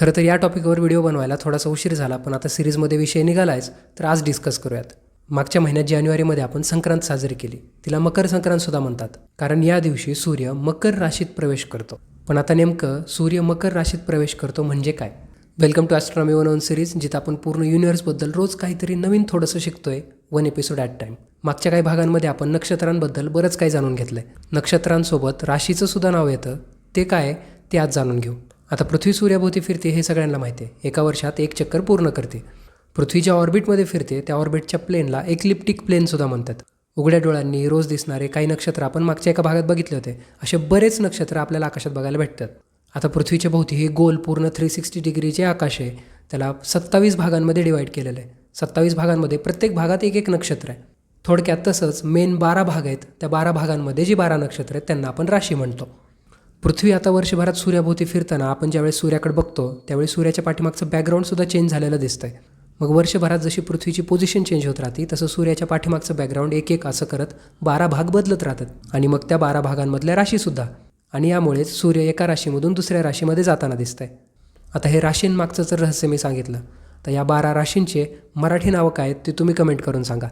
खरं तर या टॉपिकवर व्हिडिओ बनवायला थोडासा उशीर झाला पण आता सिरीजमध्ये विषय निघालायच तर आज डिस्कस करूयात. मागच्या महिन्यात जानेवारीमध्ये आपण संक्रांत साजरी केली. तिला मकर संक्रांत सुद्धा म्हणतात कारण या दिवशी सूर्य मकर राशीत प्रवेश करतो. पण आता नेमकं सूर्य मकर राशीत प्रवेश करतो म्हणजे काय? Welcome to astronomy one on series जिथं आपण पूर्ण युनिवर्सबद्दल रोज काहीतरी नवीन थोडंसं शिकतोय वन एपिसोड ॲट टाईम मागच्या काही भागांमध्ये आपण नक्षत्रांबद्दल बरंच काही जाणून घेतलंय. नक्षत्रांसोबत राशीचं सुद्धा नाव येतं. ते काय? ते आज जाणून घेऊ. आता पृथ्वी सूर्याभोवती फिरते हे सगळ्यांना माहिती आहे. एका वर्षात एक चक्कर पूर्ण करते. पृथ्वीच्या ऑर्बिटमध्ये फिरते त्या ऑर्बिटच्या प्लेनला एक्लिप्टिक प्लेनसुद्धा म्हणतात. उघड्या डोळ्यांनी रोज दिसणारे काही नक्षत्र आपण मागच्या एका भागात बघितले होते. असे बरेच नक्षत्र आपल्याला आकाशात बघायला भेटतात. आता पृथ्वीच्या भोवती हे गोल पूर्ण थ्री सिक्स्टी डिग्रीचे आकाश आहे. त्याला सत्तावीस भागांमध्ये डिवाईड केलेलं आहे. सत्तावीस भागांमध्ये प्रत्येक भागात एक एक नक्षत्र आहे. थोडक्यात तसंच मेन बारा भाग आहेत. त्या बारा भागांमध्ये जी बारा नक्षत्र आहेत त्यांना आपण राशी म्हणतो. पृथ्वी आता वर्षभरात सूर्याभोवती फिरताना आपण ज्यावेळेस सूर्याकडे बघतो त्यावेळी सूर्याच्या पाठीमागचं बॅकग्राऊंडसुद्धा चेंज झालेलं दिसतं आहे मग वर्षभरात जशी पृथ्वीची पोझिशन चेंज होत राहते तसं सूर्याच्या पाठीमागचं बॅकग्राऊंड एक एक असं करत बारा भाग बदलत राहतात. आणि मग त्या बारा भागांमधल्या राशीसुद्धा. आणि यामुळेच सूर्य एका राशीमधून दुसऱ्या राशीमध्ये जाताना दिसतंय. आता हे राशींमागचं जर रहस्य मी सांगितलं तर या बारा राशींचे मराठी नावं काय आहेत ते तुम्ही कमेंट करून सांगा.